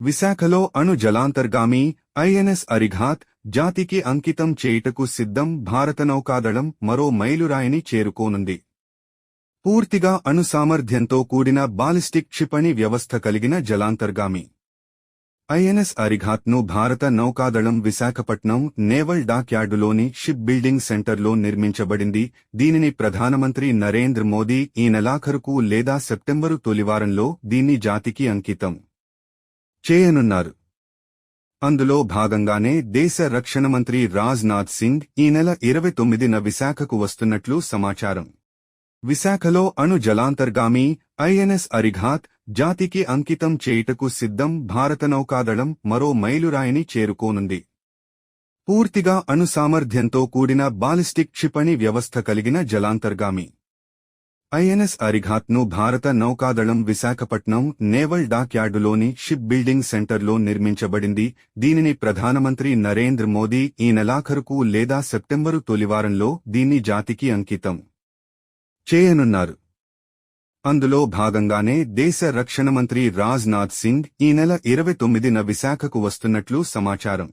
విశాఖలో అణు జలాంతర్గామి ఐఎన్ఎస్ అరిఘాత్ జాతికి అంకితం చేయుటకు సిద్ధం భారత నౌకాదళం మరో మైలురాయిని చేరుకోనుంది. పూర్తిగా అణు సామర్థ్యంతో కూడిన బాలిస్టిక్ క్షిపణి వ్యవస్థ కలిగిన జలాంతర్గామి. ఐఎన్ఎస్ అరిఘాత్ను భారత నౌకాదళం విశాఖపట్నం నేవల్ డాక్యార్డులోని షిప్ బిల్డింగ్ సెంటర్లో నిర్మించబడింది. దీనిని ప్రధానమంత్రి నరేంద్ర మోదీ ఈ నెలాఖరుకు లేదా సెప్టెంబరు తొలివారంలో దీన్ని జాతికి అంకితం. చేయనున్నారు. అందులో భాగంగానే దేశ రక్షణ మంత్రి రాజ్నాథ్ సింగ్ ఈ నెల ఇరవై తొమ్మిదిన విశాఖకు వస్తున్నట్లు సమాచారం. విశాఖలో అణు జలాంతర్గామి ఐఎన్ఎస్ అరిఘాత్ జాతికి అంకితం చేయుటకు సిద్ధం భారత నౌకాదళం మరో మైలురాయిని చేరుకోనుంది. పూర్తిగా అణు సామర్థ్యంతో కూడిన బాలిస్టిక్ క్షిపణి వ్యవస్థ కలిగిన జలాంతర్గామి. ఐఎన్ఎస్ అరిఘాత్ను భారత నౌకాదళం విశాఖపట్నం నేవల్ డాక్యార్డులోని షిప్ బిల్డింగ్ సెంటర్లో నిర్మించబడింది. దీనిని ప్రధానమంత్రి నరేంద్ర మోదీ ఈ నెలాఖరుకు లేదా సెప్టెంబరు తొలివారంలో దీన్ని జాతికి అంకితం చేయనున్నారు. అందులో భాగంగానే దేశ రక్షణ మంత్రి రాజ్నాథ్ సింగ్ ఈ నెల ఇరవై తొమ్మిదిన విశాఖకు వస్తున్నట్లు సమాచారం.